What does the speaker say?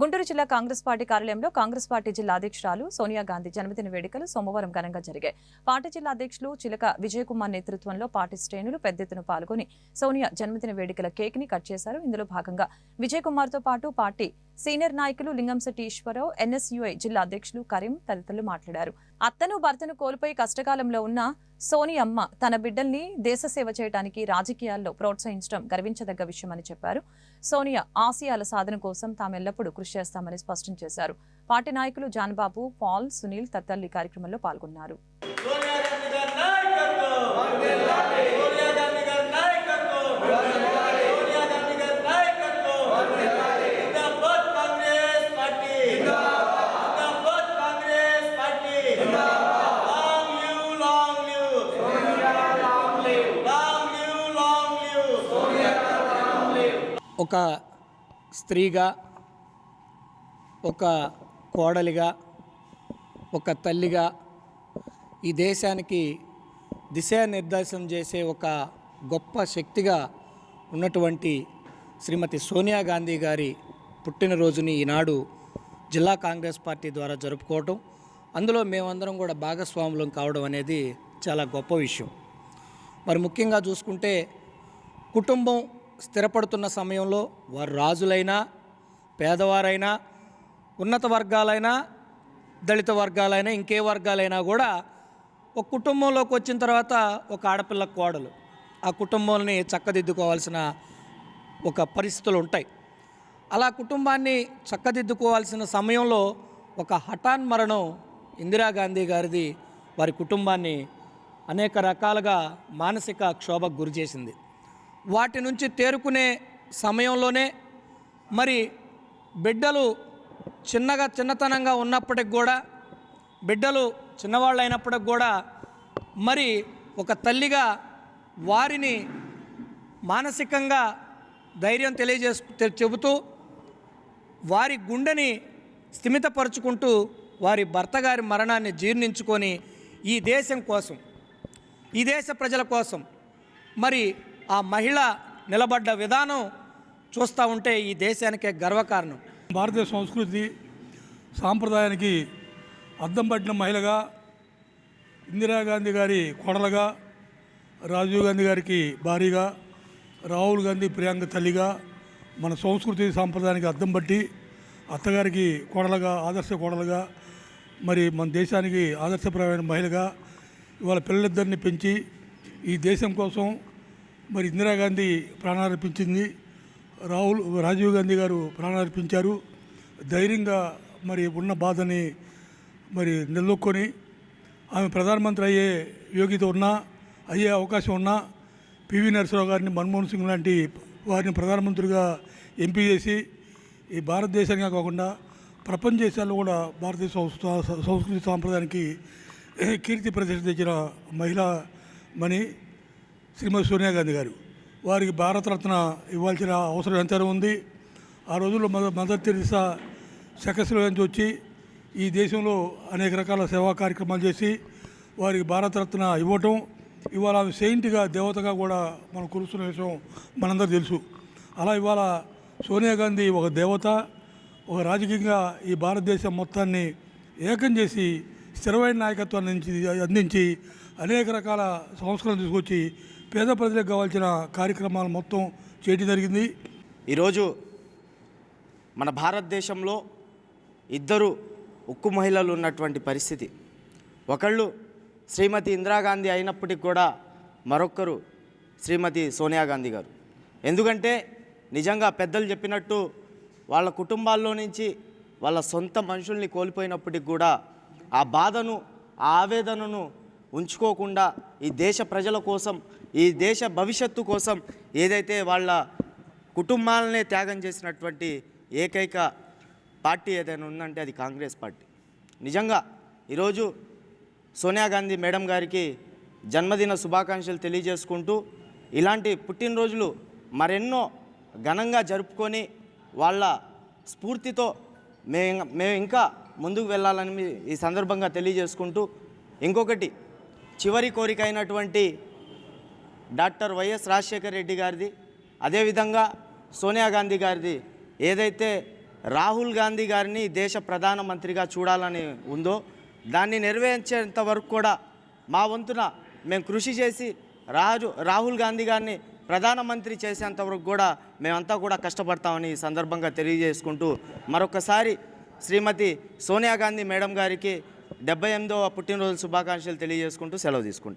గుంటూరు జిల్లా కాంగ్రెస్ పార్టీ కార్యాలయంలో కాంగ్రెస్ పార్టీ జిల్లా అధ్యక్షురాలు సోనియా గాంధీ జన్మదిన వేడుకలు సోమవారం ఘనంగా జరిగాయి. పార్టీ జిల్లా అధ్యక్షులు చిలక విజయ్ కుమార్ నేతృత్వంలో పార్టీ శ్రేణులు పెద్ద ఎత్తున పాల్గొని సోనియా జన్మదిన వేడుకల కేక్ని కట్ చేశారు. ఇందులో భాగంగా విజయ్ కుమార్తో పాటు పార్టీ సీనియర్ నాయకులు లింగంశెట్టి ఈశ్వరరావు ఎన్ఎస్యుఐ జిల్లా అధ్యక్షులు కరీం తదితరులు మాట్లాడారు. అత్తను భర్తను కోల్పోయి కష్టకాలంలో ఉన్న సోని అమ్మ తన బిడ్డల్ని దేశ సేవ చేయడానికి రాజకీయాల్లో ప్రోత్సహించడం గర్వించదగ్గ విషయమని చెప్పారు. సోనియా ఆసియాల సాధన కోసం తాము ఎల్లప్పుడూ కృషి చేస్తామని స్పష్టం చేశారు. పార్టీ నాయకులు జాన్బాబు పాల్ సునీల్ తదితరులు ఈ కార్యక్రమంలో పాల్గొన్నారు. ఒక స్త్రీగా ఒక కోడలిగా ఒక తల్లిగా ఈ దేశానికి దిశానిర్దేశం చేసే ఒక గొప్ప శక్తిగా ఉన్నటువంటి శ్రీమతి సోనియా గాంధీ గారి పుట్టినరోజుని ఈనాడు జిల్లా కాంగ్రెస్ పార్టీ ద్వారా జరుపుకోవటం అందులో మేమందరం కూడా భాగస్వాములం కావడం అనేది చాలా గొప్ప విషయం. మరి ముఖ్యంగా చూసుకుంటే కుటుంబం స్థిరపడుతున్న సమయంలో వారు రాజులైనా పేదవారైనా ఉన్నత వర్గాలైనా దళిత వర్గాలైనా ఇంకే వర్గాలైనా కూడా ఒక కుటుంబంలోకి వచ్చిన తర్వాత ఒక ఆడపిల్ల కోడలు. ఆ కుటుంబాన్ని చక్కదిద్దుకోవాల్సిన ఒక పరిస్థితులు ఉంటాయి. అలా కుటుంబాన్ని చక్కదిద్దుకోవాల్సిన సమయంలో ఒక హఠాన్ మరణం ఇందిరాగాంధీ గారిది వారి కుటుంబాన్ని అనేక రకాలుగా మానసిక క్షోభకు గురి చేసింది. వాటి నుంచి తేరుకునే సమయంలోనే మరి బిడ్డలు చిన్నగా చిన్నతనంగా ఉన్నప్పటికి కూడా బిడ్డలు చిన్నవాళ్ళు అయినప్పటికి కూడా మరి ఒక తల్లిగా వారిని మానసికంగా ధైర్యం తెలియజేసు చెబుతూ వారి గుండెని స్థిమితపరుచుకుంటూ వారి భర్త గారి మరణాన్ని జీర్ణించుకొని ఈ దేశం కోసం ఈ దేశ ప్రజల కోసం మరి ఆ మహిళ నిలబడ్డ విధానం చూస్తూ ఉంటే ఈ దేశానికే గర్వకారణం. భారతీయ సంస్కృతి సాంప్రదాయానికి అద్దం పట్టిన మహిళగా ఇందిరాగాంధీ గారి కొడలుగా రాజీవ్ గాంధీ గారికి భారీగా రాహుల్ గాంధీ ప్రియాంక తల్లిగా మన సంస్కృతి సాంప్రదాయానికి అద్దం పట్టి అత్తగారికి కోడలుగా ఆదర్శ కోడలుగా మరి మన దేశానికి ఆదర్శప్రాయమైన మహిళగా ఇవాళ పిల్లలిద్దరిని పెంచి ఈ దేశం కోసం మరి ఇందిరాగాంధీ ప్రాణార్పించింది. రాహుల్ రాజీవ్ గాంధీ గారు ప్రాణార్పించారు. ధైర్యంగా మరి ఉన్న బాధని మరి నిలదొక్కొని ఆమె ప్రధానమంత్రి అయ్యే యోగ్యత ఉన్నా అయ్యే అవకాశం ఉన్నా పివి నరసింహరావు గారిని మన్మోహన్ సింగ్ లాంటి వారిని ప్రధానమంత్రిగా ఎంపీ చేసి ఈ భారతదేశంగా కాకుండా ప్రపంచ దేశాల్లో కూడా భారతీయ సంస్కృతి సాంప్రదాయానికి కీర్తి ప్రతిష్ట తెచ్చిన మహిళ మణి. శ్రీమతి సోనియా గాంధీ గారు. వారికి భారతరత్న ఇవ్వాల్సిన అవసరం ఎంతైనా ఉంది. ఆ రోజుల్లో మదర్ మదర్ తెరిసా సెకస్లో నుంచి వచ్చి ఈ దేశంలో అనేక రకాల సేవా కార్యక్రమాలు చేసి వారికి భారతరత్న ఇవ్వటం ఇవాళ ఆమె సెయింట్గా దేవతగా కూడా మనం కురుస్తున్న విషయం మనందరూ తెలుసు. అలా ఇవాళ సోనియా గాంధీ ఒక దేవత ఒక రాజకీయంగా ఈ భారతదేశం మొత్తాన్ని ఏకం చేసి స్థిరమైన నాయకత్వాన్ని అందించి అందించి అనేక రకాల సంస్కరణలు తీసుకొచ్చి పేద ప్రజలకు కావాల్సిన కార్యక్రమాలు మొత్తం చేయడం జరిగింది. ఈరోజు మన భారతదేశంలో ఇద్దరు ఉక్కు మహిళలు ఉన్నటువంటి పరిస్థితి. ఒకళ్ళు శ్రీమతి ఇందిరాగాంధీ అయినప్పటికీ కూడా మరొకరు శ్రీమతి సోనియా గాంధీ గారు. ఎందుకంటే నిజంగా పెద్దలు చెప్పినట్టు వాళ్ళ కుటుంబాల్లో నుంచి వాళ్ళ సొంత మనుషుల్ని కోల్పోయినప్పటికి కూడా ఆ బాధను ఆ ఆవేదనను ఉంచుకోకుండా ఈ దేశ ప్రజల కోసం ఈ దేశ భవిష్యత్తు కోసం ఏదైతే వాళ్ళ కుటుంబాలనే త్యాగం చేసినటువంటి ఏకైక పార్టీ ఏదైనా ఉందంటే అది కాంగ్రెస్ పార్టీ. నిజంగా ఈరోజు సోనియా గాంధీ మేడం గారికి జన్మదిన శుభాకాంక్షలు తెలియజేసుకుంటూ ఇలాంటి పుట్టినరోజులు మరెన్నో ఘనంగా జరుపుకొని వాళ్ళ స్ఫూర్తితో మేము మేము ఇంకా ముందుకు వెళ్ళాలని మీ- ఈ సందర్భంగా తెలియజేసుకుంటూ ఇంకొకటి చివరి కోరిక అయినటువంటి డాక్టర్ వైఎస్ రాజశేఖర రెడ్డి గారిది అదేవిధంగా సోనియా గాంధీ గారిది ఏదైతే రాహుల్ గాంధీ గారిని దేశ ప్రధానమంత్రిగా చూడాలని ఉందో దాన్ని నెరవేర్చేంత వరకు కూడా మా వంతున మేము కృషి చేసి రాజు రాహుల్ గాంధీ గారిని ప్రధానమంత్రి చేసేంత వరకు కూడా మేమంతా కూడా కష్టపడతామని ఈ సందర్భంగా తెలియజేసుకుంటూ మరొకసారి శ్రీమతి సోనియా గాంధీ మేడం గారికి డెబ్బై ఎనిమిదవ పుట్టినరోజు శుభాకాంక్షలు తెలియజేసుకుంటూ సెలవు తీసుకుంటాం.